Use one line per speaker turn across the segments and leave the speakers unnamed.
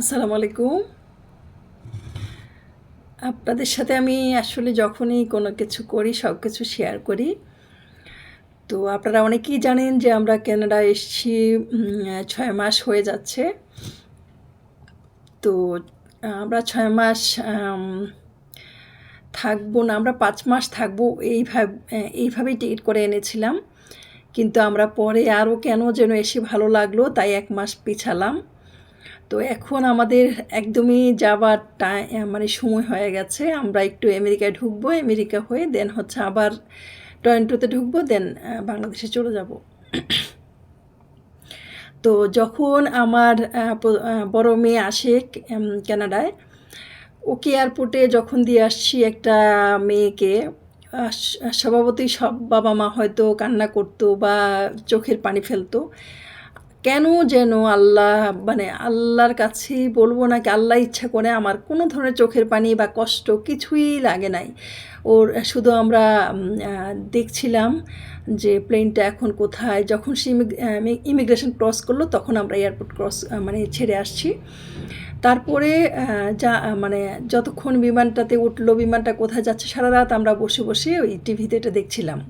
আসসালামু আলাইকুম। আপনাদের সাথে আমি আসলে যখনই কোনো কিছু করি, সব কিছু শেয়ার করি। তো আপনারা অনেকেই জানেন যে আমরা কানাডা এসেছি ছয় মাস হয়ে যাচ্ছে। তো আমরা ছয় মাস থাকব না, আমরা পাঁচ মাস থাকব এইভাবে, এইভাবেই টিকিট করে এনেছিলাম। কিন্তু আমরা পরে আরও কেন যেন এসে ভালো লাগল, তাই এক মাস পিছালাম। তো এখন আমাদের একদমই যাবার টাইম মানে সময় হয়ে গেছে। আমরা একটু আমেরিকায় ঢুকবো, আমেরিকা হয়ে দেন হচ্ছে আবার টরন্টোতে ঢুকবো দেন বাংলাদেশে চলে যাব। তো যখন আমার বড় মেয়ে আসে কানাডায়, ওকে এয়ারপোর্টে যখন দিয়ে আসছি একটা মেয়েকে স্বভাবতই সব বাবা মা হয়তো কান্না করতো বা চোখের পানি ফেলতো। কেন যেন আল্লাহ মানে আল্লাহর কাছেই বলব নাকি আল্লাহ ইচ্ছা করে আমার কোনো ধরনের চোখের পানি বা কষ্ট কিছুই লাগে নাই। ওর, শুধু আমরা দেখছিলাম যে প্লেনটা এখন কোথায়, যখন সে ইমিগ্রেশন ক্রস করল তখন আমরা এয়ারপোর্ট ক্রস মানে ছেড়ে আসছি। তারপরে যা মানে যতক্ষণ বিমানটাতে উঠল, বিমানটা কোথায় যাচ্ছে, সারা রাত আমরা বসে বসে ওই টিভিতে এটা দেখছিলাম।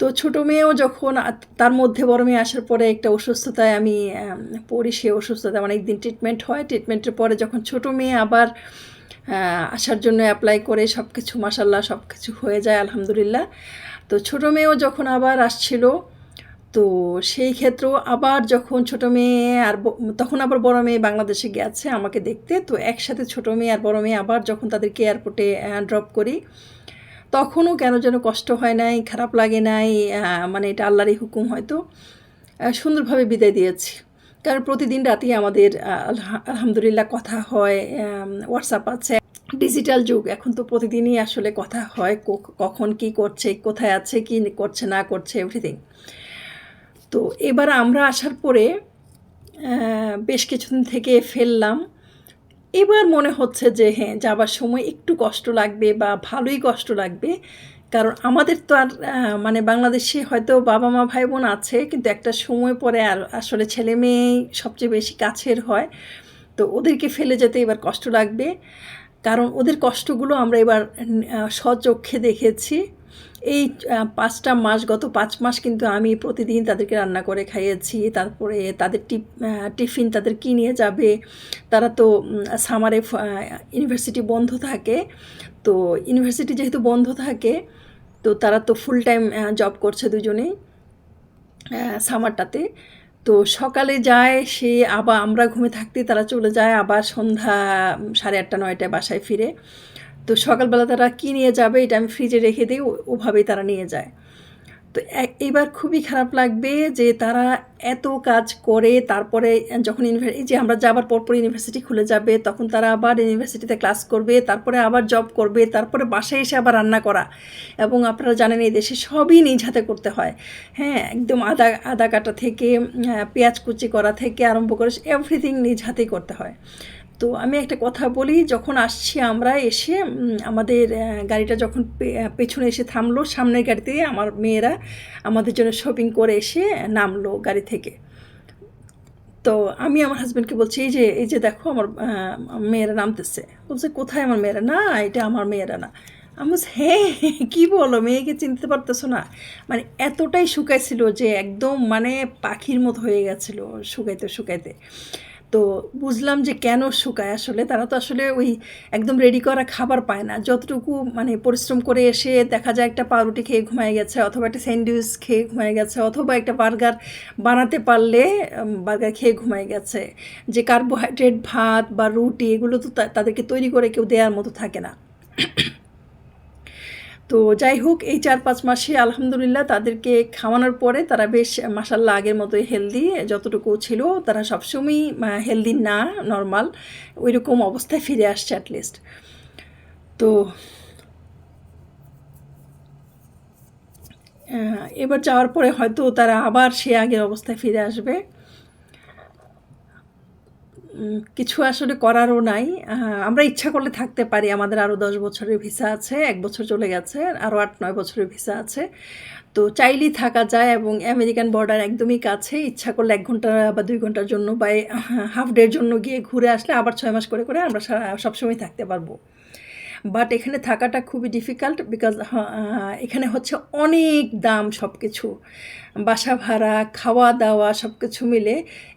তো ছোটো মেয়েও যখন তার মধ্যে বড় মেয়ে আসার পরে একটা অসুস্থতায় আমি পড়ি, সে অসুস্থতায় অনেক দিন ট্রিটমেন্ট হয়। ট্রিটমেন্টের পরে যখন ছোটো মেয়ে আবার আসার জন্য অ্যাপ্লাই করে সব কিছু মাসাল্লাহ সব কিছু হয়ে যায়, আলহামদুলিল্লাহ। তো ছোটো মেয়েও যখন আবার আসছিল, তো সেই ক্ষেত্রেও আবার যখন ছোটো মেয়ে আর তখন আবার বড় মেয়ে বাংলাদেশে গেছে আমাকে দেখতে। তো একসাথে ছোটো মেয়ে আর বড় মেয়ে আবার যখন তাদেরকে এয়ারপোর্টে ড্রপ করি তখনও কেন যেন কষ্ট হয় নাই, খারাপ লাগে নাই মানে এটা আল্লাহরই হুকুম হয়তো। সুন্দরভাবে বিদায় দিয়েছি। কারণ প্রতিদিন রাতেই আমাদের আলহামদুলিল্লাহ কথা হয় হোয়াটসঅ্যাপ আছে। ডিজিটাল যুগ, এখন তো প্রতিদিনই আসলে কথা হয় কখন কি করছে, কোথায় আছে, কি করছে, না করছে এভরিথিং তো এবার আমরা আসার পরে বেশ কিছুদিন থেকে ফেললাম। এবার মনে হচ্ছে যে হ্যাঁ যাবার সময় একটু কষ্ট লাগবে বা ভালোই কষ্ট লাগবে। কারণ আমাদের তো আর মানে বাংলাদেশে হয়তো বাবা মা ভাই বোন আছে কিন্তু একটা সময় পরে আর আসলে ছেলে মেয়ে সবচেয়ে বেশি কাছের হয়। তো ওদেরকে ফেলে যেতে এবার কষ্ট লাগবে। কারণ ওদের কষ্টগুলো আমরা এবার আহ, স্বচক্ষে দেখেছি। এই পাঁচটা মাস, গত পাঁচ মাস কিন্তু আমি প্রতিদিন তাদেরকে রান্না করে খাইয়েছি। তারপরে তাদের টিফিন তাদের কী নিয়ে যাবে? তারা তো সামারে ইউনিভার্সিটি বন্ধ থাকে। তো ইউনিভার্সিটি যেহেতু বন্ধ থাকে, তো তারা তো ফুল টাইম জব করছে দুজনেই সামারটাতে। তো সকালে যায়, সে আবার আমরা ঘুমে থাকতে তারা চলে যায়, আবার সন্ধ্যা সাড়ে আটটা, নয়টায় বাসায় ফিরে। তো সকালবেলা তারা কী নিয়ে যাবে এটা আমি ফ্রিজে রেখে দিই ওভাবেই তারা নিয়ে যায়। তো এ- এবার খুবই খারাপ লাগবে যে তারা এত কাজ করে, তারপরে যখন ইউনিভার্সিটি যে আমরা যাবার পরপর ইউনিভার্সিটি খুলে যাবে, তখন তারা আবার ইউনিভার্সিটিতে ক্লাস করবে, তারপরে আবার জব করবে, তারপরে বাসায় এসে আবার রান্না করা। এবং আপনারা জানেন এই দেশে সবই নিজ হাতে করতে হয়। হ্যাঁ একদম আদা আদা কাটা থেকে পেঁয়াজ কুচি করা থেকে আরম্ভ করে এভরিথিং নিজ হাতেই করতে হয়। তো আমি একটা কথা বলি, যখন আসছি আমরা এসে আমাদের গাড়িটা যখন পেছনে এসে থামলো, সামনের গাড়িতে আমার মেয়েরা আমাদের জন্য শপিং করে এসে নামলো গাড়ি থেকে। তো আমি আমার হাজব্যান্ডকে বলছি, এই যে এই যে দেখো আমার মেয়েরা নামতেছে। বলছে, কোথায় আমার মেয়েরা? না, এটা আমার মেয়েরা না। আমি বলছি হ্যাঁ কী বলো, মেয়েকে চিনতে পারতেছো না? মানে এতটাই শুকাইছিল যে একদম মানে পাখির মতো হয়ে গেছিল শুকাইতে শুকাইতে। তো বুঝলাম যে কেন শুকায়। আসলে তারা তো আসলে ওই একদম রেডি করা খাবার পায় না। যতটুকু মানে পরিশ্রম করে এসে দেখা যায় একটা পাউরুটি খেয়ে ঘুমায় গেছে অথবা একটা স্যান্ডউইচ খেয়ে ঘুমায় গেছে অথবা একটা বার্গার বানাতে পারলে বার্গার খেয়ে ঘুমায় গেছে। যে কার্বোহাইড্রেট ভাত বা রুটি এগুলো তো তাদেরকে তৈরি করে কেউ দেওয়ার মতো থাকে না। তো যাই হোক, এই চার পাঁচ মাসে আলহামদুলিল্লাহ তাদেরকে খাওয়ানোর পরে তারা বেশ মাসাল্লাহ আগের মতোই হেলদি যতটুকু ছিল তারা সবসময়ই হেলদি না নর্মাল ওই রকম অবস্থায় ফিরে আসছে অ্যাটলিস্ট তো এবার যাওয়ার পরে হয়তো তারা আবার সে আগের অবস্থায় ফিরে আসবে। কিছু আসলে করারও নাই। আমরা ইচ্ছা করলে থাকতে পারি। আমাদের আরও দশ বছরের ভিসা আছে, এক বছর চলে গেছে আরও আট, নয় বছরের ভিসা আছে। তো চাইলেই থাকা যায় এবং আমেরিকান বর্ডার একদমই কাছে। ইচ্ছা করলে এক ঘণ্টা বা দুই ঘণ্টার জন্য বা হাফ ডের জন্য গিয়ে ঘুরে আসলে আবার ছয় মাস করে করে আমরা সবসময় থাকতে পারব। বাট এখানে থাকাটা খুবই ডিফিকাল্ট বিকজ এখানে হচ্ছে অনেক দাম সব কিছু বাসা ভাড়া খাওয়া দাওয়া সব কিছু মিলে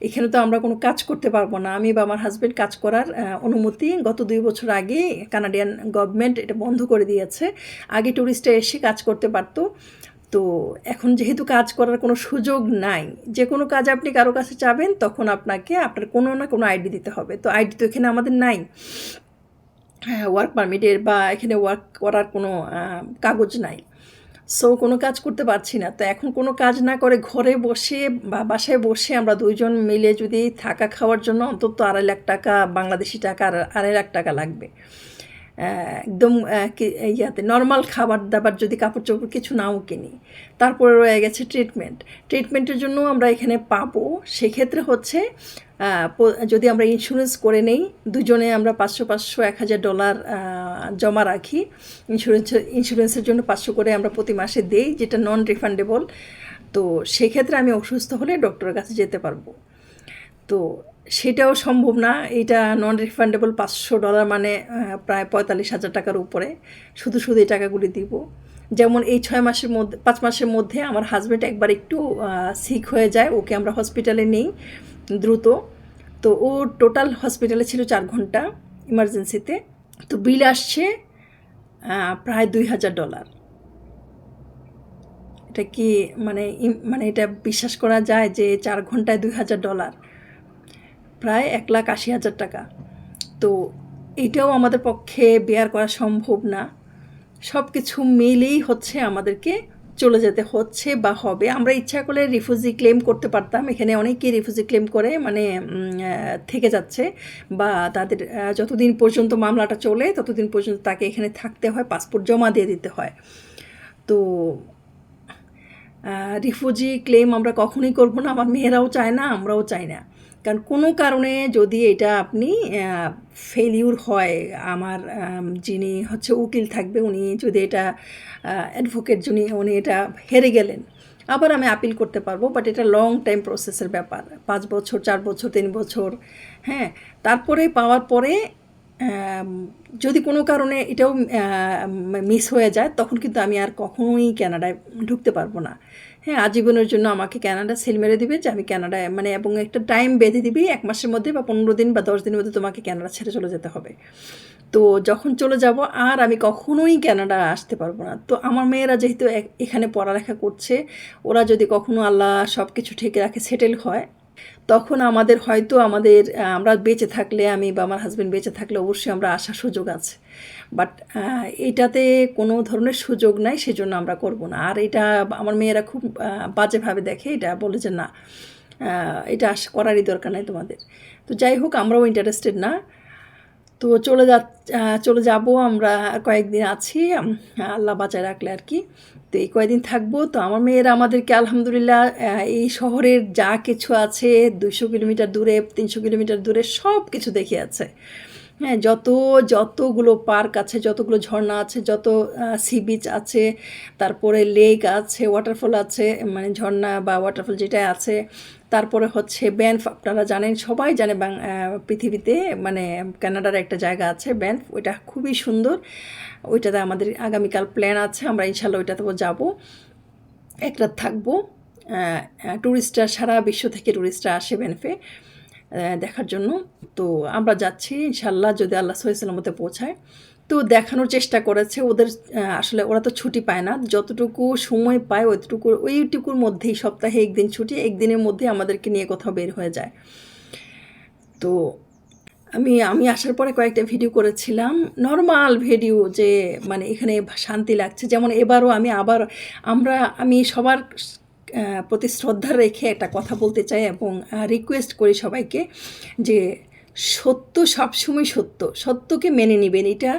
এখানে তো আমরা কোনো কাজ করতে পারব না। আমি বা আমার হাজব্যান্ড কাজ করার অনুমতি গত দুই বছর আগে কানাডিয়ান গভর্নমেন্ট এটা বন্ধ করে দিয়েছে। আগে ট্যুরিস্টরা এসে কাজ করতে পারতো। তো এখন যেহেতু কাজ করার কোনো সুযোগ নাই, যে কোনো কাজ আপনি কারও কাছে চাবেন, তখন আপনাকে আপনার কোনো না কোনো আইডি দিতে হবে। তো আইডি তো এখানে আমাদের নাই। ওয়ার্ক পারমিটের বা এখানে ওয়ার্ক করার কোনো কাগজ নাই। সো কোনো কাজ করতে পারছি না। তো এখন কোনো কাজ না করে ঘরে বসে বা বাসায় বসে আমরা দুইজন মিলে যদি থাকা খাওয়ার জন্য অন্তত আড়াই লাখ টাকা, বাংলাদেশি টাকা আর আড়াই লাখ টাকা লাগবে। একদম ইয়াতে নর্মাল খাবার দাবার যদি কাপড় চোপড় কিছু নাও কিনি, তারপরে রয়ে গেছে ট্রিটমেন্ট ট্রিটমেন্টের জন্য আমরা এখানে পাবো। সেক্ষেত্রে হচ্ছে যদি আমরা ইন্স্যুরেন্স করে নেই, দুজনে আমরা পাঁচশো পাঁচশো, এক হাজার ডলার জমা রাখি। ইন্স্যুরেন্স ইন্স্যুরেন্সের জন্য পাঁচশো করে আমরা প্রতি মাসে দেই, যেটা নন রিফান্ডেবল তো সেক্ষেত্রে আমি অসুস্থ হলে ডক্টরের কাছে যেতে পারব। তো সেটাও সম্ভব না। এটা নন রিফান্ডেবল পাঁচশো ডলার মানে প্রায় পঁয়তাল্লিশ হাজার টাকার উপরে। শুধু শুধু এই টাকাগুলি দিব। যেমন এই ছয় মাসের মধ্যে, পাঁচ মাসের মধ্যে আমার হাজব্যান্ড একবার একটু সিক হয়ে যায়। ওকে আমরা হসপিটালে নেই, দ্রুত। তো ও টোটাল হসপিটালে ছিল চার ঘণ্টা ইমার্জেন্সিতে তো। বিল আসছে প্রায় দুই হাজার ডলার এটা কি মানে মানে এটা বিশ্বাস করা যায় যে চার ঘন্টায় দুই হাজার ডলার প্রায় এক লাখ আশি হাজার টাকা। তো এটাও আমাদের পক্ষে বেয়ার করা সম্ভব না। সব কিছু মিলেই হচ্ছে আমাদেরকে চলে যেতে হচ্ছে বা হবে। আমরা ইচ্ছা করলে রিফিউজি ক্লেম করতে পারতাম। এখানে অনেকেই রিফিউজি ক্লেম করে মানে থেকে যাচ্ছে বা তাদের যতদিন পর্যন্ত মামলাটা চলে, ততদিন পর্যন্ত তাকে এখানে থাকতে হয় পাসপোর্ট জমা দিয়ে দিতে হয়। তো রিফিউজি ক্লেম আমরা কখনোই করব না। আমার মেয়েরাও চায় না, আমরাও চাই না। কারণ কোনো কারণে যদি এটা আপনি ফেলিউর হয়, আমার যিনি হচ্ছে উকিল থাকবে, উনি যদি এটা অ্যাডভোকেট যিনি, উনি এটা হেরে গেলেন। আবার আমি আপিল করতে পারব বাট এটা লং টাইম প্রসেসের ব্যাপার। পাঁচ বছর, চার বছর, তিন বছর হ্যাঁ? তারপরে পাওয়ার পরে যদি কোনো কারণে এটাও মিস হয়ে যায়, তখন কিন্তু আমি আর কখনোই ক্যানাডায় ঢুকতে পারব না। হ্যাঁ আজীবনের জন্য আমাকে কানাডা সেল মেরে দিবে যে আমি কানাডায় মানে এবং একটা টাইম বেঁধে দিবি, এক মাসের মধ্যে বা পনেরো দিন বা দশ দিনের মধ্যে তোমাকে ক্যানাডা ছেড়ে চলে যেতে হবে। তো যখন চলে যাব, আর আমি কখনোই ক্যানাডা আসতে পারব না। তো আমার মেয়েরা যেহেতু এখানে পড়ালেখা করছে, ওরা যদি কখনো আল্লাহ সব কিছু ঠিক রাখে সেটেল হয়, তখন আমাদের হয়তো আমাদের, আমরা বেঁচে থাকলে আমি বা আমার হাজব্যান্ড বেঁচে থাকলে অবশ্যই আমরা আসার সুযোগ আছে। বাট এটাতে কোনো ধরনের সুযোগ নাই, সেজন্য আমরা করব না। আর এটা আমার মেয়েরা খুব বাজেভাবে দেখে, এটা বলে যে না এটা আস- করারই দরকার নাই তোমাদের। তো যাই হোক, আমরাও ইন্টারেস্টেড না। তো চলে যা চলে যাব, আমরা কয়েকদিন আছি আল্লাহ বাঁচায় রাখলে আর কি। তো এই কয়েকদিন থাকব। তো আমার মেয়েরা আমাদেরকে আলহামদুলিল্লাহ এই শহরের যা কিছু আছে দুশো কিলোমিটার দূরে, তিনশো কিলোমিটার দূরে সব কিছু দেখে আছে। হ্যাঁ যত, যতগুলো পার্ক আছে, যতগুলো ঝর্ণা আছে, যত সি বিচ আছে, তারপরে লেক আছে ওয়াটারফল আছে মানে ঝর্ণা বা ওয়াটারফল যেটা আছে, তারপরে হচ্ছে ব্যানফ, আপনারা জানেন, সবাই জানে পৃথিবীতে মানে কানাডার একটা জায়গা আছে ব্যানফ, ওইটা খুবই সুন্দর, ওইটাতে আমাদের আগামীকাল প্ল্যান আছে, আমরা ইনশাল্লাহ ওইটাতেও যাব, এক রাত থাকব ট্যুরিস্টরা সারা বিশ্ব থেকে ট্যুরিস্টরা আসে ব্যানফে দেখার জন্য। তো আমরা যাচ্ছি, ইনশাল্লাহ যদি আল্লাহ সহিসাল্লামতে পৌঁছায়। তো দেখানোর চেষ্টা করেছে ওদের আসলে ওরা তো ছুটি পায় না। যতটুকু সময় পায় ওইটুকু, ওইটুকুর মধ্যেই সপ্তাহে একদিন ছুটি, একদিনের মধ্যে আমাদেরকে নিয়ে কোথাও বের হয়ে যায়। তো আমি আমি আসার পরে কয়েকটা ভিডিও করেছিলাম। নর্মাল ভিডিও যে মানে এখানে শান্তি লাগছে। যেমন এবারও আমি আবার, আমরা, আমি সবার প্রতি শ্রদ্ধা রেখে একটা কথা বলতে চাই এবং রিকোয়েস্ট করি সবাইকে যে সত্য সবসময় সত্য, সত্যকে মেনে নেবেন। এটা,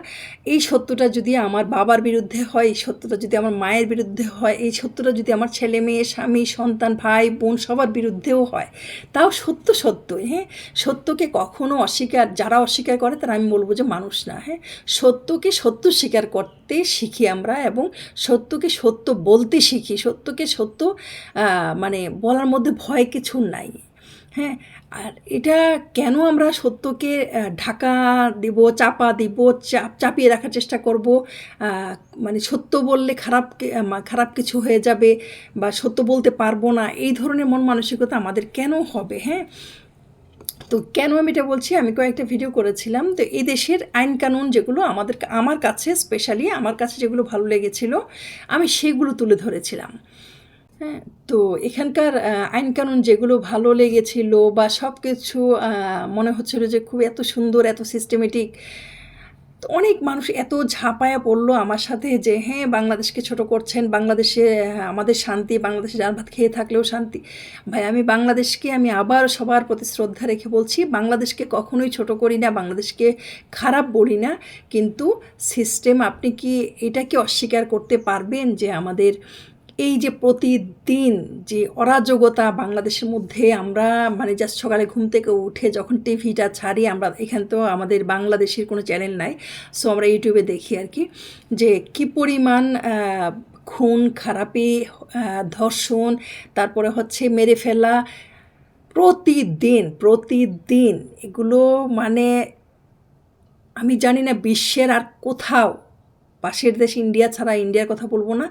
এই সত্যটা যদি আমার বাবার বিরুদ্ধে হয়, এই সত্যটা যদি আমার মায়ের বিরুদ্ধে হয়, এই সত্যটা যদি আমার ছেলে মেয়ে, স্বামী, সন্তান, ভাই, বোন সবার বিরুদ্ধেও হয়, তাও সত্য সত্য হ্যাঁ? সত্যকে কখনো অস্বীকার, যারা অস্বীকার করে তারা আমি বলব যে মানুষ না হ্যাঁ? সত্যকে সত্য স্বীকার করতে শিখি আমরা এবং সত্যকে সত্য বলতে শিখি। সত্যকে সত্য মানে বলার মধ্যে ভয় কিছু নাই। হ্যাঁ আর এটা কেন আমরা সত্যকে ঢাকা দেব, চাপা দিব, চাপ, চাপিয়ে রাখার চেষ্টা করব? মানে সত্য বললে খারাপ খারাপ কিছু হয়ে যাবে বা সত্য বলতে পারব না, এই ধরনের মন মানসিকতা আমাদের কেন হবে? হ্যাঁ? তো কেন আমি এটা বলছি? আমি কয়েকটা ভিডিও করেছিলাম। তো এই দেশের আইন কানুন যেগুলো আমাদের, আমার কাছে স্পেশালি আমার কাছে যেগুলো ভালো লেগেছিল, আমি সেগুলো তুলে ধরেছিলাম। হ্যাঁ তো এখানকার আহ, আইন কানুন যেগুলো ভালো লেগেছিল বা সব কিছু মনে হচ্ছিল যে খুব এত সুন্দর এত সিস্টেমেটিক তো অনেক মানুষ এত ঝাঁপায়া পড়ল আমার সাথে যে হ্যাঁ বাংলাদেশকে ছোট করছেন বাংলাদেশে আমাদের শান্তি বাংলাদেশে ডাল ভাত খেয়ে থাকলেও শান্তি। ভাই আমি বাংলাদেশকে আমি আবার সবার প্রতি শ্রদ্ধা রেখে বলছি বাংলাদেশকে কখনোই ছোট করি না বাংলাদেশকে খারাপ বলি না কিন্তু সিস্টেম আপনি কি এটা কি অস্বীকার করতে পারবেন যে আমাদের এই যে প্রতিদিন যে অরাজকতা বাংলাদেশের মধ্যে আমরা মানে জাস্ট সকালে ঘুম থেকে উঠে যখন টিভিটা ছাড়ি, আমরা এখান তো আমাদের বাংলাদেশের কোনো চ্যানেল নাই সো আমরা ইউটিউবে দেখি আর কি, যে কি পরিমাণ খুন, খারাপি ধর্ষণ, তারপরে হচ্ছে মেরে ফেলা, প্রতিদিন প্রতিদিন এগুলো মানে আমি জানি না বিশ্বের আর কোথাও পাশের দেশ ইন্ডিয়া ছাড়া ইন্ডিয়ার কথা বলব না।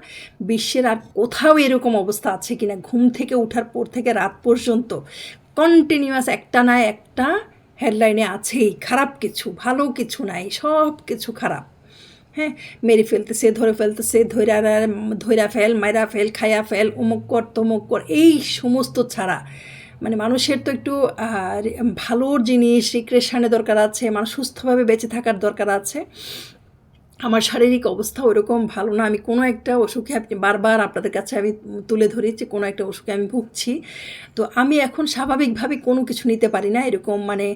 বিশ্বের আর কোথাও এরকম অবস্থা আছে কিনা? ঘুম থেকে ওঠার পর থেকে রাত পর্যন্ত কন্টিনিউয়াস একটা না একটা হেডলাইনে আছেই। খারাপ কিছু, ভালো কিছু নাই, সব কিছু খারাপ। হ্যাঁ মেরে ফেলতেছে, ধরে ফেলতেছে ধৈরা ধৈরা ফেল, মাইরা ফেল, খায়া ফেল, অমুক কর, তমুক কর, এই সমস্ত ছাড়া। মানে মানুষের তো একটু ভালোর জিনিস রিক্রেশনের দরকার আছে, মানুষ সুস্থভাবে বেঁচে থাকার দরকার আছে। আমার শারীরিক অবস্থা ওরকম ভালো না। আমি কোনো একটা অসুখে আপনি বারবার আপনাদের কাছে আমি তুলে ধরি যে কোনো একটা অসুখে আমি ভুগছি। তো আমি এখন স্বাভাবিকভাবে কোনো কিছু নিতে পারি না। এরকম মানে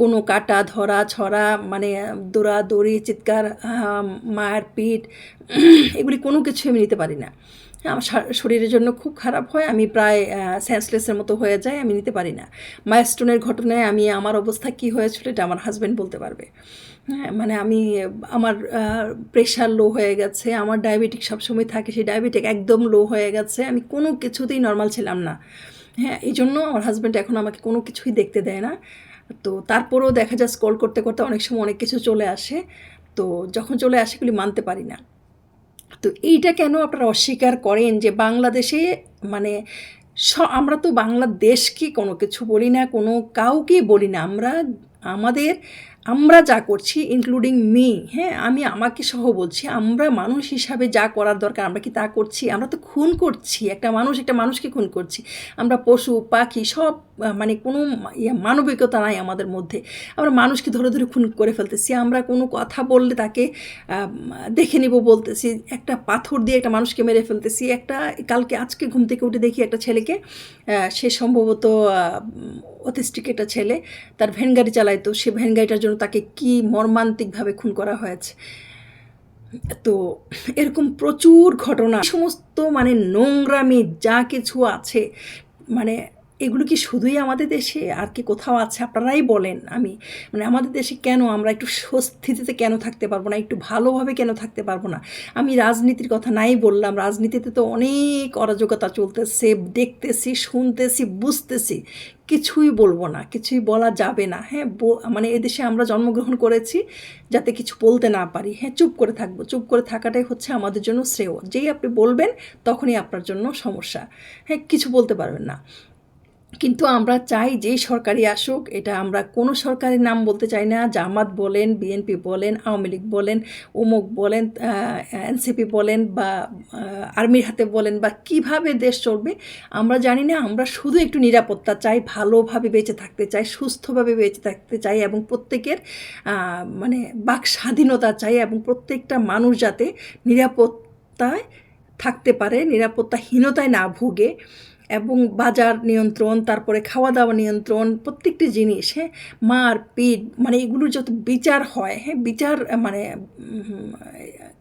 কোনো কাটা, ধরা, ছড়া মানে দৌড়াদৌড়ি, চিৎকার মারপিট, এগুলি কোনো কিছু আমি নিতে পারি না। আমার শরীরের জন্য খুব খারাপ হয়, আমি প্রায় সেন্সলেসের মতো হয়ে যায় আমি নিতে পারি না। মাইস্টোনের ঘটনায় আমি আমার অবস্থা কী হয়েছিল এটা আমার হাজব্যান্ড বলতে পারবে। হ্যাঁ মানে আমি, আমার প্রেশার লো হয়ে গেছে, আমার ডায়াবেটিক সবসময় থাকে, সেই ডায়াবেটিক একদম লো হয়ে গেছে, আমি কোনো কিছুতেই নর্মাল ছিলাম না। হ্যাঁ এই জন্য আমার হাজব্যান্ড এখন আমাকে কোনো কিছুই দেখতে দেয় না। তো তারপরেও দেখা যায় স্কল করতে করতে অনেক সময় অনেক কিছু চলে আসে, তো যখন চলে আসে এগুলি মানতে পারি না। তো এইটা কেন আপনারা অস্বীকার করেন যে বাংলাদেশে মানে আমরা তো বাংলাদেশকে কোনো কিছু বলি না, কোনো কাউকে বলি না। আমরা আমাদের আমরা যা করছি ইনক্লুডিং মি হ্যাঁ আমি আমাকে সহ বলছি, আমরা মানুষ হিসাবে যা করার দরকার, আমরা কি তা করছি? আমরা তো খুন করছি, একটা মানুষ, একটা মানুষকে খুন করছি। আমরা পশু, পাখি, সব মানে কোনো মানবিকতা নাই আমাদের মধ্যে। আমরা মানুষকে ধরে ধরে খুন করে ফেলতেছি, আমরা কোনো কথা বললে তাকে দেখে নিব বলতেছি। একটা পাথর দিয়ে একটা মানুষকে মেরে ফেলতেছি, একটা, কালকে আজকে ঘুম থেকে উঠে দেখি একটা ছেলেকে সে সম্ভবত অতিষ্ঠিক একটা ছেলে, তার ভ্যান গাড়ি চালাইতো, সে ভ্যান গাড়িটার জন্য তাকে কি মর্মান্তিকভাবে খুন করা হয়েছে? তো এরকম প্রচুর ঘটনা। সমস্ত মানে নোংরামি, যা কিছু আছে মানে এগুলো কি শুধুই আমাদের দেশে? আর কি কোথাও আছে? আপনারাই বলেন। আমি মানে আমাদের দেশে কেন আমরা একটু স্বস্তিতে কেন থাকতে পারব না? একটু ভালোভাবে কেন থাকতে পারব না? আমি রাজনীতির কথা নাই বললাম। রাজনীতিতে তো অনেক অরাজকতা চলতেছে। দেখতেছি, শুনতেছি, বুঝতেছি। কিছুই বলব না, কিছুই বলা যাবে না। হ্যাঁ মানে এদেশে আমরা জন্মগ্রহণ করেছি যাতে কিছু বলতে না পারি। হ্যাঁ চুপ করে থাকব। চুপ করে থাকাটাই হচ্ছে আমাদের জন্য শ্রেয়। যেই আপনি বলবেন, তখনই আপনার জন্য সমস্যা। হ্যাঁ কিছু বলতে পারবেন না। কিন্তু আমরা চাই যেই সরকারি আসুক, এটা আমরা কোনো সরকারের নাম বলতে চাই না। জামাত বলেন, বিএনপি বলেন, আওয়ামী লীগ বলেন, উমুক বলেন এনসিপি বলেন বা আর্মির হাতে বলেন বা কীভাবে দেশ চলবে, আমরা জানি না। আমরা শুধু একটু নিরাপত্তা চাই, ভালোভাবে বেঁচে থাকতে চাই, সুস্থভাবে বেঁচে থাকতে চাই এবং প্রত্যেকের মানে বাক স্বাধীনতা চাই এবং প্রত্যেকটা মানুষ যাতে নিরাপত্তায় থাকতে পারে, নিরাপত্তাহীনতায় না ভুগে। এবং বাজার নিয়ন্ত্রণ, তারপরে খাওয়া দাওয়া নিয়ন্ত্রণ, প্রত্যেকটি জিনিস হ্যাঁ মার, পিট মানে এগুলোর যত বিচার হয় হ্যাঁ বিচার মানে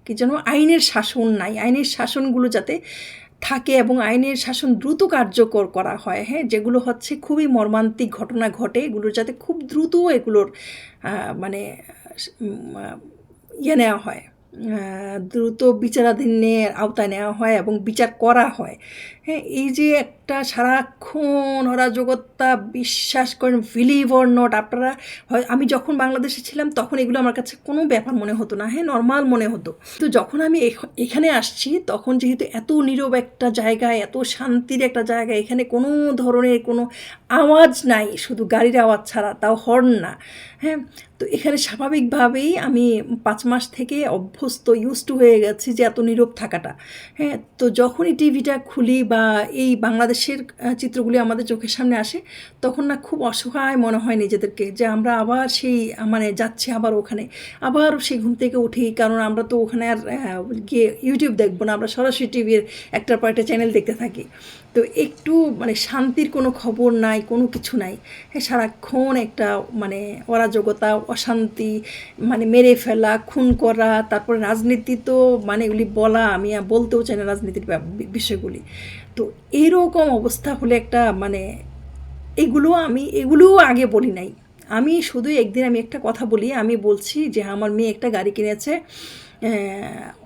কি যেন, আইনের শাসন নাই। আইনের শাসনগুলো যাতে থাকে এবং আইনের শাসন দ্রুত কার্যকর করা হয় হ্যাঁ যেগুলো হচ্ছে খুবই মর্মান্তিক ঘটনা ঘটে, এগুলোর যাতে খুব দ্রুত এগুলোর মানে ইয়ে নেওয়া হয় দ্রুত বিচারাধীনের আওতায় নেওয়া হয় এবং বিচার করা হয়। হ্যাঁ এই যে একটা সারাক্ষণ অরাজকতা বিশ্বাস করেন বিলিভ অর নট আপনারা হয়, আমি যখন বাংলাদেশে ছিলাম তখন এগুলো আমার কাছে কোনো ব্যাপার মনে হতো না হ্যাঁ নর্মাল মনে হতো। তো যখন আমি এখ- এখানে আসছি, তখন যেহেতু এত নীরব একটা জায়গা, এত শান্তির একটা জায়গা, এখানে কোনো ধরনের কোনো আওয়াজ নাই, শুধু গাড়ির আওয়াজ ছাড়া, তাও হর্ন না হ্যাঁ তো এখানে স্বাভাবিকভাবেই আমি পাঁচ মাস থেকে অভ্যস্ত ইউজ টু হয়ে গেছি যে এত নীরব থাকাটা হ্যাঁ তো যখনই টিভিটা খুলি বা এই বাংলাদেশের চিত্রগুলি আমাদের চোখের সামনে আসে, তখন না খুব অসহায় মনে হয় নিজেদেরকে যে আমরা আবার সেই মানে যাচ্ছি আবার ওখানে। আবার সেই ঘুম থেকে উঠি, কারণ আমরা তো ওখানে আর গিয়ে ইউটিউব দেখব না, আমরা সরাসরি টিভির একটার পর একটা চ্যানেল দেখতে থাকি। তো একটু মানে শান্তির কোনো খবর নাই, কোনো কিছু নাই। হ্যাঁ সারাক্ষণ একটা মানে অরাজকতা, অশান্তি মানে মেরে ফেলা, খুন করা, তারপর রাজনীতি তো মানে এগুলি বলা, আমি বলতেও চাই না রাজনীতির বিষয়গুলি। তো এরকম অবস্থা হলে একটা মানে এগুলো আমি, এগুলোও আগে বলি নাই। আমি শুধু একদিন আমি একটা কথা বলি, আমি বলছি যে আমার মেয়ে একটা গাড়ি কিনেছে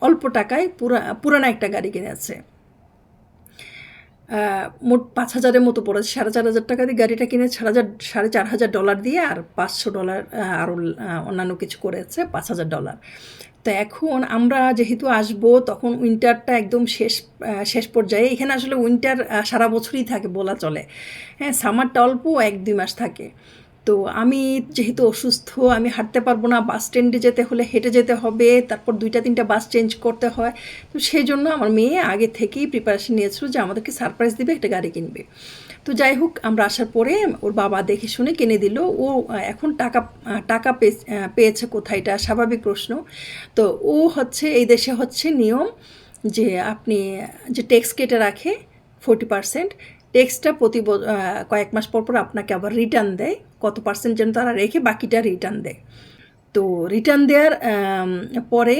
অল্প টাকায় পুরা, পুরানা একটা গাড়ি কিনেছে। মোট পাঁচ হাজারের মতো পড়েছে। সাড়ে চার হাজার টাকা দিয়ে গাড়িটা কিনে সাড়ে হাজার, সাড়ে চার হাজার ডলার দিয়ে আর পাঁচশো ডলার আরও অন্যান্য কিছু করেছে, পাঁচ হাজার ডলার তো এখন আমরা যেহেতু আসব, তখন উইন্টারটা একদম শেষ শেষ পর্যায়ে। এখানে আসলে উইন্টার সারা বছরই থাকে বলা চলে। হ্যাঁ সামারটা অল্প, এক দুই মাস থাকে। তো আমি যেহেতু অসুস্থ, আমি হাঁটতে পারব না বাস স্ট্যান্ডে যেতে হলে হেঁটে যেতে হবে, তারপর দুইটা, তিনটা বাস চেঞ্জ করতে হয়। তো সেই জন্য আমার মেয়ে আগে থেকেই প্রিপারেশন নিয়েছিল যে আমাদেরকে সারপ্রাইজ দিবে, একটা গাড়ি কিনবে। তো যাই হোক, আমরা আসার পরে ওর বাবা দেখে শুনে কিনে দিল। ও এখন টাকা টাকা পেয়েছে কোথায়? এটা স্বাভাবিক প্রশ্ন। তো ও হচ্ছে, এই দেশে হচ্ছে নিয়ম যে আপনি, যে ট্যাক্স কেটে রাখে ফোর্টি পার্সেন্ট ট্যাক্সটা প্রতি কয়েক মাস পর পর আপনাকে আবার রিটার্ন দেয়। কত পার্সেন্ট যেন তারা রেখে বাকিটা রিটার্ন দেয়। তো রিটার্ন দেওয়ার পরে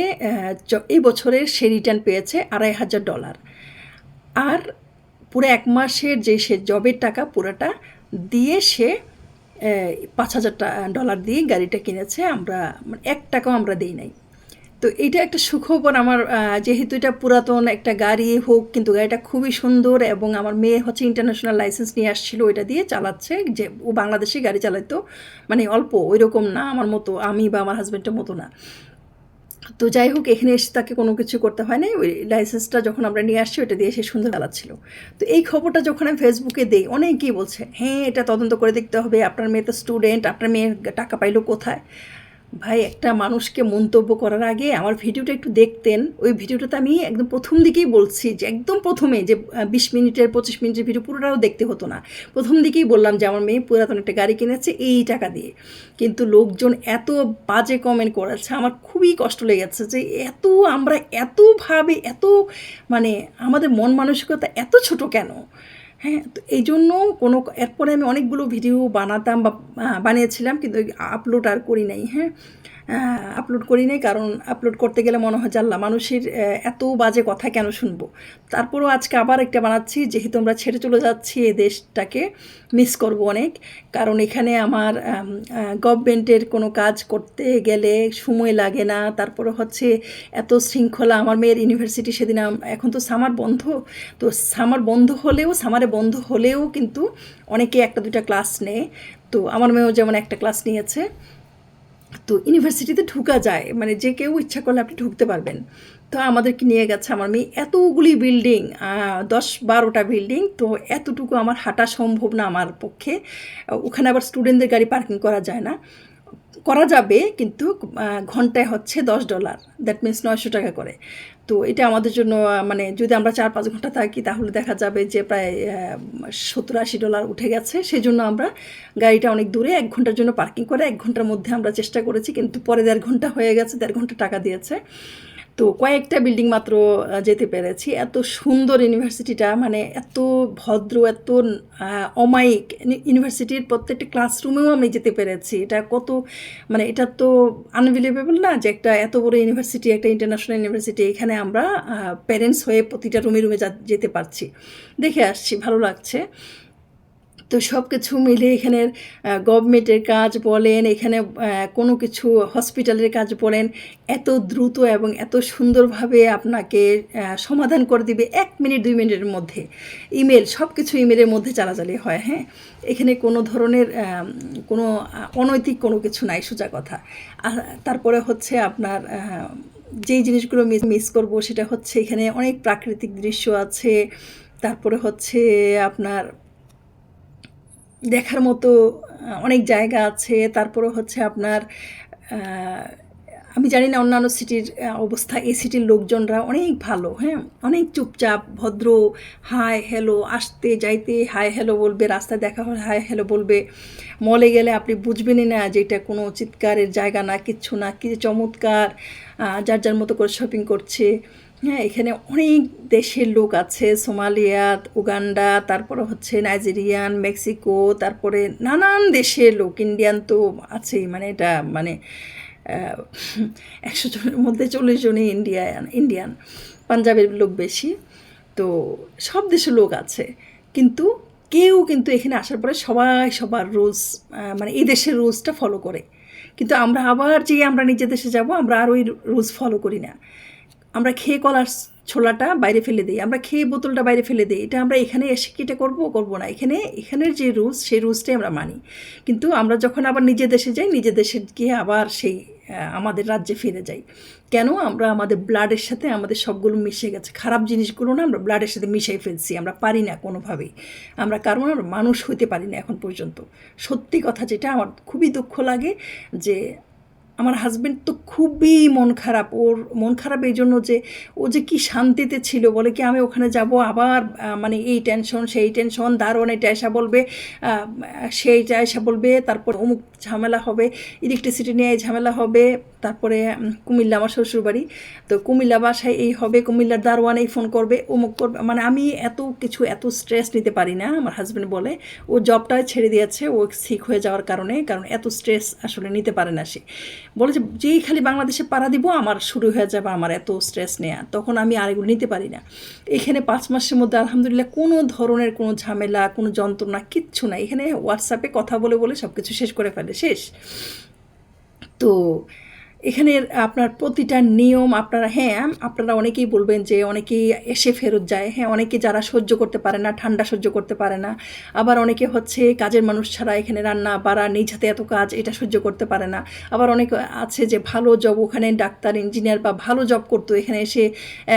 এই বছরে সে রিটার্ন পেয়েছে আড়াই হাজার ডলার আর পুরো এক মাসের যে সে জবের টাকা পুরোটা দিয়ে সে পাঁচ হাজার ডলার দিয়ে গাড়িটা কিনেছে। আমরা মানে এক টাকাও আমরা দিই নাই। তো এটা একটা সুখবর আমার যেহেতু এটা পুরাতন একটা গাড়ি, হোক কিন্তু গাড়িটা খুবই সুন্দর এবং আমার মেয়ে হচ্ছে ইন্টারন্যাশনাল লাইসেন্স নিয়ে আসছিল ওইটা দিয়ে চালাচ্ছে, যে ও বাংলাদেশে গাড়ি চালাতো মানে অল্প ওই রকম না আমার মতো, আমি বা আমার হাজব্যান্ডের মতো না। তো যাই হোক, এখানে এসে তাকে কোনো কিছু করতে হয় না ওই লাইসেন্সটা যখন আমরা নিয়ে আসছি ওটা দিয়ে সে সুন্দর চালাচ্ছিল। তো এই খবরটা যখন আমি ফেসবুকে দিই, অনেকেই বলছে হ্যাঁ এটা তদন্ত করে দেখতে হবে, আপনার মেয়ে তো স্টুডেন্ট আপনার মেয়ে টাকা পাইলো কোথায়? ভাই, একটা মানুষকে মন্তব্য করার আগে আমার ভিডিওটা একটু দেখতেন। ওই ভিডিওটাতে আমি একদম প্রথম দিকেই বলছি যে, একদম প্রথমে যে বিশ মিনিটের, পঁচিশ মিনিটের ভিডিও পুরোটাও দেখতে হতো না। প্রথম দিকেই বললাম যে, আমার মেয়ে পুরাতন একটা গাড়ি কিনেছে এই টাকা দিয়ে। কিন্তু লোকজন এত বাজে কমেন্ট করেছে আমার খুবই কষ্ট লেগেছে যে, এত আমরা এতভাবে, এত মানে আমাদের মন মানসিকতা এত ছোট কেন? হ্যাঁ তো এই জন্য কোনো, এরপরে আমি অনেকগুলো ভিডিও বানাতাম বা বানিয়েছিলাম কিন্তু আপলোড আর করি নাই হ্যাঁ। আপলোড করি নাই, কারণ আপলোড করতে গেলে মনে হয় জানলা মানুষের এত বাজে কথা কেন শুনব? তারপরেও আজকে আবার একটা বানাচ্ছি, যেহেতু আমরা ছেড়ে চলে যাচ্ছি এ দেশটাকে মিস করব অনেক। কারণ এখানে আমার গভর্নমেন্টের কোনো কাজ করতে গেলে সময় লাগে না। তারপরে হচ্ছে এত শৃঙ্খলা, আমার মেয়ের ইউনিভার্সিটি সেদিন এখন তো সামার বন্ধ। তো সামার বন্ধ হলেও সামারে বন্ধ হলেও কিন্তু অনেকে একটা দুটা ক্লাস নেয়। তো আমার মেয়েও যেমন একটা ক্লাস নিয়েছে। তো ইউনিভার্সিটিতে ঢুকা যায়। মানে যে কেউ ইচ্ছা করলে আপনি ঢুকতে পারবেন। তো আমাদেরকে নিয়ে গেছে? আমার মেয়ে এতগুলি বিল্ডিং দশ বারোটা বিল্ডিং তো এতটুকু আমার হাঁটা সম্ভব না আমার পক্ষে। ওখানে আবার স্টুডেন্টদের গাড়ি পার্কিং করা যায় না। করা যাবে, কিন্তু ঘন্টায় হচ্ছে দশ ডলার দ্যাট মিনস নয়শো টাকা করে। তো এটা আমাদের জন্য মানে যদি আমরা চার পাঁচ ঘণ্টা থাকি তাহলে দেখা যাবে যে প্রায় সত্তর আশি ডলার উঠে গেছে। সেই জন্য আমরা গাড়িটা অনেক দূরে এক ঘণ্টার জন্য পার্কিং করে এক ঘণ্টার মধ্যে আমরা চেষ্টা করেছি, কিন্তু পরে দেড় ঘণ্টা হয়ে গেছে, দেড় ঘণ্টা টাকা দিয়েছে। তো কয়েকটা বিল্ডিং মাত্র যেতে পেরেছি। এত সুন্দর ইউনিভার্সিটিটা মানে এত ভদ্র, এত অমায়িক ইউনিভার্সিটির প্রত্যেকটা ক্লাসরুমেও আমি যেতে পেরেছি। এটা কত মানে এটা তো আনবিলিভেবল না যে একটা এত বড় ইউনিভার্সিটি একটা ইন্টারন্যাশনাল ইউনিভার্সিটি এখানে আমরা প্যারেন্টস হয়ে প্রতিটা রুমে রুমে যেতে পারছি। দেখে আসছি, ভালো লাগছে। তো সব কিছু মিলে এখানের গভর্নমেন্টের কাজ বলেন, এখানে কোনো কিছু হসপিটালের কাজ বলেন, এত দ্রুত এবং এত সুন্দরভাবে আপনাকে সমাধান করে দিবে এক মিনিট, দুই মিনিটের মধ্যে। ইমেল সব কিছু ইমেলের মধ্যে চালাচালি হয় হ্যাঁ? এখানে কোনো ধরনের কোনো অনৈতিক কোনো কিছু নাই, সোজা কথা। আর তারপরে হচ্ছে আপনার যেই জিনিসগুলো মিস মিস করব সেটা হচ্ছে এখানে অনেক প্রাকৃতিক দৃশ্য আছে। তারপরে হচ্ছে আপনার দেখার মতো অনেক জায়গা আছে। তারপরে হচ্ছে আপনার আমি জানি না অন্যান্য সিটির অবস্থা, এই সিটির লোকজনরা অনেক ভালো হ্যাঁ? অনেক চুপচাপ, ভদ্র, হাই হ্যালো, আসতে, যাইতে, হাই হ্যালো বলবে, রাস্তায় দেখা হলে হাই হ্যালো বলবে। মলে গেলে আপনি বুঝবেনই না যে এটা কোনো চিৎকারের জায়গা না, কিচ্ছু না, কি চমৎকার যার যার মতো করে শপিং করছে। হ্যাঁ এখানে অনেক দেশের লোক আছে। সোমালিয়া, উগান্ডা, তারপরে হচ্ছে নাইজেরিয়ান, মেক্সিকো, তারপরে নানান দেশের লোক। ইন্ডিয়ান তো আছেই মানে এটা মানে একশো জনের মধ্যে চল্লিশ জনই ইন্ডিয়ান ইন্ডিয়ান, পাঞ্জাবের লোক বেশি। তো সব দেশের লোক আছে। কিন্তু কেউ কিন্তু এখানে আসার পরে সবাই সবার রুলস মানে এই দেশের রুলসটা ফলো করে। কিন্তু আমরা আবার যে আমরা নিজের দেশে যাব, আমরা আর ওই রুলস ফলো করি না। আমরা খেয়ে কলার ছোলাটা বাইরে ফেলে দিই, আমরা খেয়ে বোতলটা বাইরে ফেলে দিই, এটা আমরা এখানে এসে কি এটা করব করব না। এখানে, এখানের যে রুলস সেই রুলসটাই আমরা মানি। কিন্তু আমরা যখন আবার নিজের দেশে যাই, নিজের দেশে গিয়ে আবার সেই আমাদের রাজ্যে ফিরে যাই। কেন? আমরা আমাদের ব্লাডের সাথে আমাদের সবগুলো মিশে গেছে। খারাপ জিনিসগুলো না আমরা ব্লাডের সাথে মিশিয়ে ফেলছি, আমরা পারি না কোনোভাবেই। আমরা কারণ আমরা মানুষ হইতে পারি না এখন পর্যন্ত। সত্যি কথা যেটা, আমার খুবই দুঃখ লাগে যে আমার হাজব্যান্ড তো খুবই মন খারাপ। ওর মন খারাপ এই জন্য যে, ও যে কি শান্তিতে ছিল, বলে কি আমি ওখানে যাব আবার মানে এই টেনশন সেই টেনশন দারুণ এটা এসা বলবে সেইটা এসা বলবে, তারপর অমুক ঝামেলা হবে ইলেকট্রিসিটি নিয়ে ঝামেলা হবে, তারপরে কুমিল্লা আমার শ্বশুরবাড়ি। তো কুমিল্লা বাসায় এই হবে, কুমিল্লার দারোয়ান এই ফোন করবে, অমুক করবে। মানে আমি এত কিছু, এত স্ট্রেস নিতে পারি না, আমার হাজব্যান্ড বলে। ও জবটা ছেড়ে দিয়েছে, ও সিক হয়ে যাওয়ার কারণে, কারণ এত স্ট্রেস আসলে নিতে পারে না সে। বলে যে, যেই খালি বাংলাদেশে পাড়া দিব, আমার শুরু হয়ে যাবে আমার এত স্ট্রেস নেওয়া তখন আমি আর এগুলো নিতে পারি না। এখানে পাঁচ মাসের মধ্যে আলহামদুলিল্লাহ কোনো ধরনের কোনো ঝামেলা, কোনো যন্ত্রণা, কিচ্ছু না এখানে হোয়াটসঅ্যাপে কথা বলে বলে সব কিছু শেষ করে ফেলে। শেষ। তো এখানের আপনার প্রতিটা নিয়ম আপনারা হ্যাঁ আপনারা অনেকেই বলবেন যে অনেকেই এসে ফেরত যায়। হ্যাঁ অনেকে যারা সহ্য করতে পারে না, ঠান্ডা সহ্য করতে পারে না। আবার অনেকে হচ্ছে কাজের মানুষ ছাড়া এখানে রান্না বাড়া, নিজ হাতে এত কাজ এটা সহ্য করতে পারে না। আবার অনেক আছে যে ভালো জব ওখানে ডাক্তার ইঞ্জিনিয়ার বা ভালো জব করতো, এখানে এসে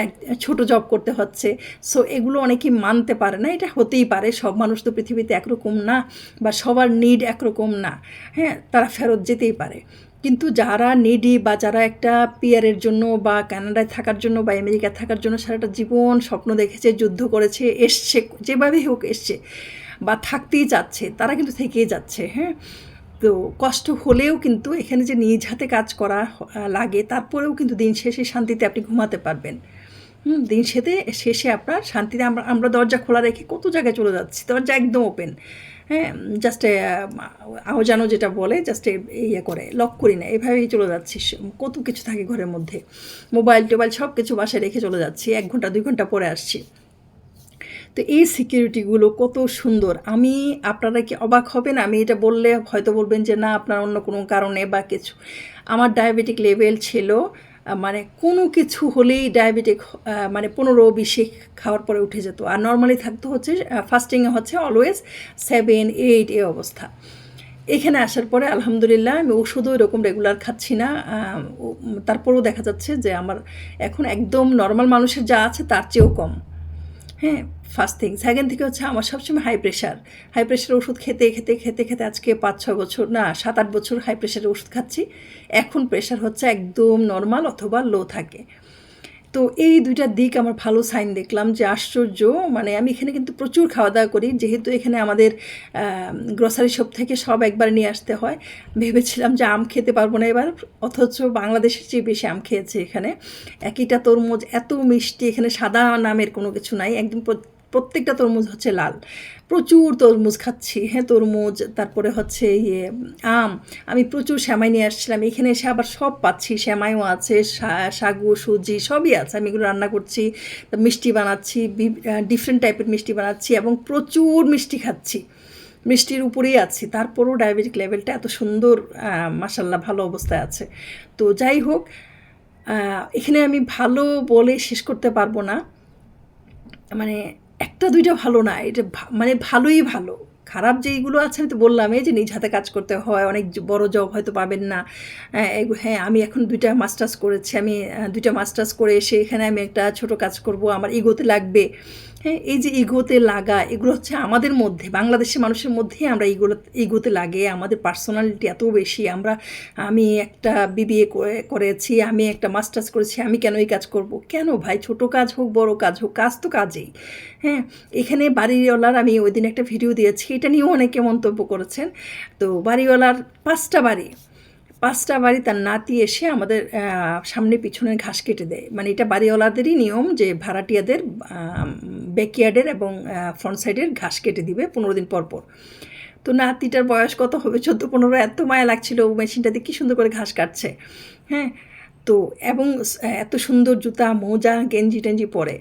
এক ছোট জব করতে হচ্ছে। সো এগুলো অনেকেই মানতে পারে না, এটা হতেই পারে। সব মানুষ তো পৃথিবীতে একরকম না বা সবার নিড একরকম না। হ্যাঁ তারা ফেরত যেতেই পারে। কিন্তু যারা নিডি বা যারা একটা পিয়ারের জন্য বা কানাডায় থাকার জন্য বা আমেরিকায় থাকার জন্য সারাটা জীবন স্বপ্ন দেখেছে, যুদ্ধ করেছে, এসছে, যেভাবেই হোক এসছে বা থাকতেই যাচ্ছে তারা কিন্তু থেকেই যাচ্ছে হ্যাঁ? তো কষ্ট হলেও কিন্তু এখানে যে নিজ হাতে কাজ করা লাগে, তারপরেও কিন্তু দিন শেষে শান্তিতে আপনি ঘুমাতে পারবেন। হুম, দিন শেষে শেষে আপনার শান্তিতে আমরা আমরা দরজা খোলা রেখে কত জায়গায় চলে যাচ্ছি, দরজা একদম ওপেন হ্যাঁ জাস্ট আওজানো যেটা বলে জাস্ট ইয়ে করে লক করি না, এভাবেই চলে যাচ্ছি, কত কিছু থাকে ঘরের মধ্যে। মোবাইল টোবাইল সব কিছু বাসায় রেখে চলে যাচ্ছি, এক ঘণ্টা, দুই ঘণ্টা পরে আসছি। তো এই সিকিউরিটিগুলো কত সুন্দর। আমি, আপনারা কি অবাক হবেন? আমি এটা বললে হয়তো বলবেন যে, না, আপনার অন্য কোনো কারণে বা কিছু। আমার ডায়াবেটিক লেভেল ছিল মানে কোনো কিছু হলেই ডায়াবেটিক মানে পনেরো বিশে খাওয়ার পরে উঠে যেত। আর নর্মালি থাকতো হচ্ছে ফাস্টিংয়ে হচ্ছে অলওয়েজ সেভেন এইট এ অবস্থা। এখানে আসার পরে আলহামদুলিল্লাহ আমি ওষুধও এরকম রেগুলার খাচ্ছি না। তারপরেও দেখা যাচ্ছে যে আমার এখন একদম নর্মাল মানুষের যা আছে তার চেয়েও কম। হ্যাঁ ফার্স্ট থিং সেকেন্ড থেকে হচ্ছে আমার সবসময় হাই প্রেশার হাই প্রেশারের ওষুধ খেতে খেতে খেতে খেতে আজকে পাঁচ, ছয় বছর, না, সাত, আট বছর হাই প্রেশারের ওষুধ খাচ্ছি। এখন প্রেশার হচ্ছে একদম নর্মাল অথবা লো থাকে। তো এই দুইটা দিক আমার ভালো সাইন দেখলাম যে আশ্চর্য। মানে আমি এখানে কিন্তু প্রচুর খাওয়া দাওয়া করি, যেহেতু এখানে আমাদের গ্রসারি শপ থেকে সব একবার নিয়ে আসতে হয়। ভেবেছিলাম যে আম খেতে পারব না এবার, অথচ বাংলাদেশের চেয়ে বেশি আম খেয়েছে এখানে। একইটা তরমুজ এত মিষ্টি, এখানে সাদা নামের কোনো কিছু নাই, একদম প্রত্যেকটা তরমুজ হচ্ছে লাল। প্রচুর তরমুজ খাচ্ছি। হ্যাঁ তরমুজ, তারপরে হচ্ছে ইয়ে আম। আমি প্রচুর শ্যামাই নিয়ে আসছিলাম। এখানে এসে আবার সব পাচ্ছি। শ্যামাইও আছে সাগু সুজি সবই আছে। আমি এগুলো রান্না করছি, মিষ্টি বানাচ্ছি ডিফারেন্ট টাইপের মিষ্টি বানাচ্ছি এবং প্রচুর মিষ্টি খাচ্ছি। মিষ্টির উপরেই আছি। তারপরও ডায়াবেটিক লেভেলটা এত সুন্দর মাসাল্লাহ ভালো অবস্থায় আছে। তো যাই হোক এখানে আমি ভালো বলে শেষ করতে পারব না। মানে একটা দুইটা ভালো না, এটা মানে ভালোই ভালো। খারাপ যেইগুলো আছে, আমি তো বললাম, এই যে নিজ হাতে কাজ করতে হয়, অনেক বড় জব হয়তো পাবেন না। হ্যাঁ হ্যাঁ আমি এখন দুইটা মাস্টার্স করেছি, আমি দুইটা মাস্টার্স করে এসে এখানে আমি একটা ছোট কাজ করব, আমার ইগোতে লাগবে। হ্যাঁ এই যে ইগোতে লাগা, এগুলো হচ্ছে আমাদের মধ্যে, বাংলাদেশের মানুষের মধ্যেই আমরা ইগুলো ইগোতে লাগে, আমাদের পার্সোনালিটি এত বেশি, আমরা, আমি একটা বিবিএ করেছি, আমি একটা মাস্টার্স করেছি, আমি কেন এই কাজ করব? কেন ভাই? ছোট কাজ হোক, বড় কাজ হোক, কাজ তো কাজেই। হ্যাঁ এখানে বাড়িওয়ালার আমি ওই দিন একটা ভিডিও দিয়েছি, এটা নিয়েও অনেকে মন্তব্য করেছেন। তো বাড়িওয়ালার পাঁচটা বাড়ি পাঁচটা বাড়ি তার নাতি এসে আমাদের সামনে পিছনের ঘাস কেটে দেয়। মানে এটা বাড়িওয়ালাদেরই নিয়ম যে ভাড়াটিয়াদের ব্যাকইয়ার্ডের এবং ফ্রন্ট সাইডের ঘাস কেটে দিবে পনেরো দিন পর পর। তো নাতিটার বয়স কত হবে? চোদ্দ, পনেরো, এত মায়া লাগছিল ও মেশিনটা দিয়ে কী সুন্দর করে ঘাস কাটছে। হ্যাঁ তো এবং এত সুন্দর জুতা, মোজা গেঞ্জি টেঞ্জি পরে।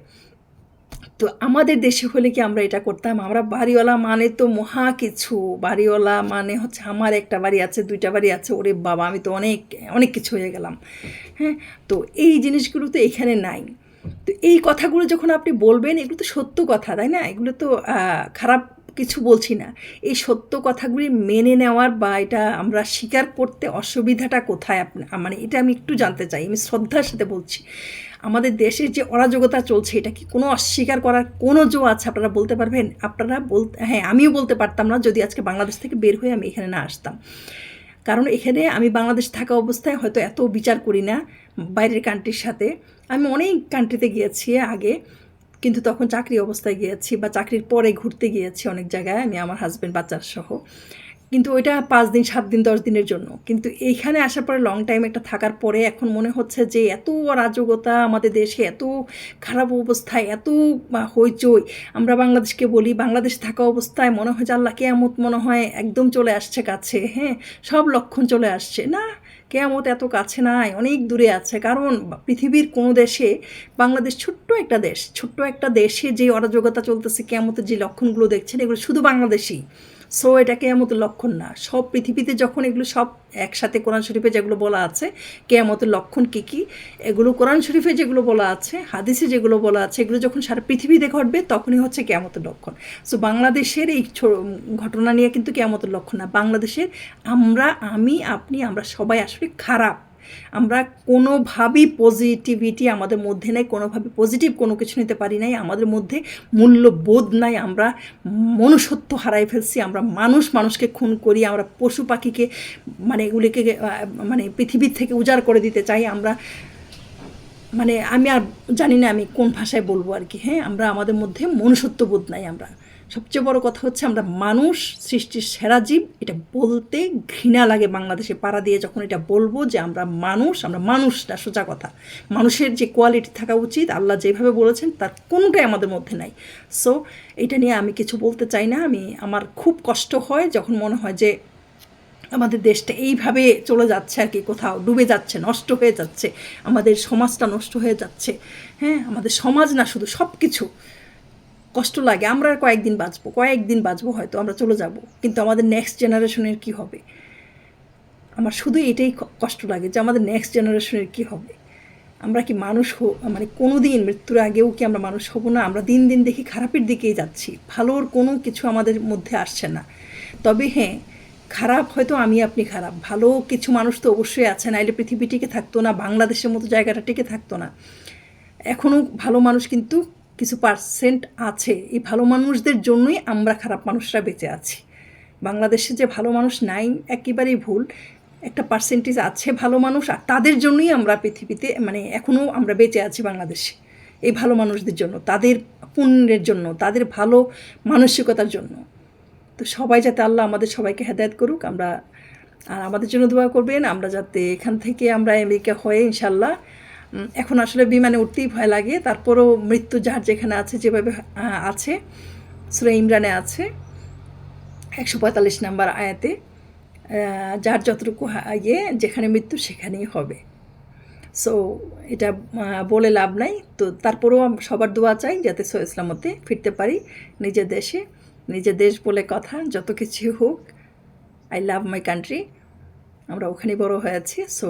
তো আমাদের দেশে হলে কি আমরা এটা করতাম? আমরা বাড়িওয়ালা মানে তো মহা কিছু। বাড়িওয়ালা মানে হচ্ছে আমার একটা বাড়ি আছে, দুইটা বাড়ি আছে। ওরে বাবা, আমি তো অনেক অনেক কিছু হয়ে গেলাম। হ্যাঁ? তো এই জিনিসগুলো তো এখানে নাই। তো এই কথাগুলো যখন আপনি বলবেন, এগুলো তো সত্য কথা, তাই না? এগুলো তো খারাপ কিছু বলছি না। এই সত্য কথাগুলি মেনে নেওয়ার বা এটা আমরা স্বীকার করতে অসুবিধাটা কোথায় আপনি মানে এটা আমি একটু জানতে চাই, আমি শ্রদ্ধার সাথে বলছি। আমাদের দেশের যে অরাজকতা চলছে, এটা কি কোনো অস্বীকার করার কোনো জো আছে আপনারা বলতে পারবেন? আপনারা বলতে হ্যাঁ আমিও বলতে পারতাম না, যদি আজকে বাংলাদেশ থেকে বের হয়ে আমি এখানে না আসতাম। কারণ এখানে আমি বাংলাদেশ থাকা অবস্থায় হয়তো এত বিচার করি না বাইরের কান্ট্রির সাথে। আমি অনেক কান্ট্রিতে গিয়েছি আগে। কিন্তু তখন চাকরি অবস্থায় গিয়েছি বা চাকরির পরে ঘুরতে গিয়েছি অনেক জায়গায়, আমি আমার হাজব্যান্ড বাচ্চার সহ। কিন্তু ওইটা পাঁচ দিন, সাত দিন, দশ দিনের জন্য। কিন্তু এইখানে আসার পরে লং টাইম একটা থাকার পরে এখন মনে হচ্ছে যে এত অরাজকতা আমাদের দেশে, এত খারাপ অবস্থায় এত হইচই। আমরা বাংলাদেশকে বলি, বাংলাদেশ থাকা অবস্থায় মনে হয় যে আল্লাহ কেয়ামত মনে হয় একদম চলে আসছে কাছে। হ্যাঁ সব লক্ষণ চলে আসছে। না কেয়ামত এত কাছে নাই, অনেক দূরে আছে। কারণ পৃথিবীর কোনো দেশে, বাংলাদেশ ছোট্ট একটা দেশ, ছোট্ট একটা দেশে যে অরাজকতা চলতেছে, কেয়ামতের যে লক্ষণগুলো দেখছেন, এগুলো শুধু বাংলাদেশি সো এটা কেয়ামতের লক্ষণ না। সব পৃথিবীতে যখন এগুলো সব একসাথে কোরআন শরীফে যেগুলো বলা আছে, কেয়ামতের লক্ষণ কী কী? এগুলো কোরআন শরীফে যেগুলো বলা আছে, হাদিসে যেগুলো বলা আছে, এগুলো যখন সারা পৃথিবীতে ঘটবে, তখনই হচ্ছে কেয়ামতের লক্ষণ। সো বাংলাদেশের এই ঘটনা নিয়ে কিন্তু কেয়ামতের লক্ষণ না। বাংলাদেশের আমরা, আমি, আপনি, আমরা সবাই আসলে খারাপ। আমরা কোনোভাবেই পজিটিভিটি আমাদের মধ্যে নাই, কোনোভাবে পজিটিভ কোনো কিছু নিতে পারি নাই, আমাদের মধ্যে মূল্যবোধ নাই, আমরা মনুষ্যত্ব হারাই ফেলছি, আমরা মানুষ মানুষকে খুন করি, আমরা পশু পাখিকে মানে এগুলিকে মানে পৃথিবীর থেকে উজাড় করে দিতে চাই, আমরা মানে আমি আর জানি না আমি কোন ভাষায় বলব আর কি হ্যাঁ? আমরা আমাদের মধ্যে মনুষ্যত্ববোধ নাই আমরা। সবচেয়ে বড় কথা হচ্ছে আমরা মানুষ, সৃষ্টির সেরা জীব, এটা বলতে ঘৃণা লাগে বাংলাদেশে পাড়া দিয়ে যখন এটা বলব যে আমরা মানুষ আমরা মানুষ না সোজা কথা। মানুষের যে কোয়ালিটি থাকা উচিত, আল্লাহ যেভাবে বলেছেন তার কোনোটাই আমাদের মধ্যে নাই। সো এটা নিয়ে আমি কিছু বলতে চাই না। আমি, আমার খুব কষ্ট হয় যখন মনে হয় যে আমাদের দেশটা এইভাবে চলে যাচ্ছে আর কি, কোথাও ডুবে যাচ্ছে, নষ্ট হয়ে যাচ্ছে, আমাদের সমাজটা নষ্ট হয়ে যাচ্ছে। হ্যাঁ আমাদের সমাজ না শুধু সব কিছু কষ্ট লাগে, আমরা আর কয়েকদিন বাঁচবো কয়েকদিন বাঁচবো হয়তো, আমরা চলে যাব। কিন্তু আমাদের নেক্সট জেনারেশনের কি হবে? আমার শুধু এটাই কষ্ট লাগে যে আমাদের নেক্সট জেনারেশনের কি হবে? আমরা কি মানুষ হো মানে কোনো দিন মৃত্যুর আগেও কি আমরা মানুষ হব না? আমরা দিন দিন দেখি খারাপের দিকেই যাচ্ছি, ভালোর কোনো কিছু আমাদের মধ্যে আসছে না। তবে হ্যাঁ খারাপ হয়তো আমি আপনি খারাপ, ভালো কিছু মানুষ তো অবশ্যই আছে, নাইলে পৃথিবী টিকে থাকতো না, বাংলাদেশের মতো জায়গাটা টিকে থাকতো না। এখনও ভালো মানুষ কিন্তু কিছু পার্সেন্ট আছে। এই ভালো মানুষদের জন্যই আমরা খারাপ মানুষরা বেঁচে আছি। বাংলাদেশে যে ভালো মানুষ নাই, একেবারেই ভুল। একটা পার্সেন্টেজ আছে ভালো মানুষ, আর তাদের জন্যই আমরা পৃথিবীতে মানে এখনও আমরা বেঁচে আছি বাংলাদেশে। এই ভালো মানুষদের জন্য, তাদের পুণ্যের জন্য, তাদের ভালো মানসিকতার জন্য। তো সবাই যাতে আল্লাহ আমাদের সবাইকে হেদায়ত করুক, আমরা আর আমাদের জন্য দোয়া করবেন। আমরা যাতে এখান থেকে আমরা আমেরিকা হয়ে ইনশাল্লাহ এখন আসলে বিমানে উঠতেই ভয় লাগে, তারপরও মৃত্যু যার যেখানে আছে, যেভাবে আছে, সুরা ইমরানে আছে, একশো পঁয়তাল্লিশ নাম্বার আয়াতে যার যতটুকু ইয়ে যেখানে মৃত্যু সেখানেই হবে। সো এটা বলে লাভ নাই। তো তারপরেও সবার দোয়া চাই যাতে সো ইসলামতে ফিরতে পারি নিজের দেশে নিজের দেশ বলে কথা, যত কিছু হোক আই লাভ মাই কান্ট্রি আমরা ওখানেই বড় হয়েছি সো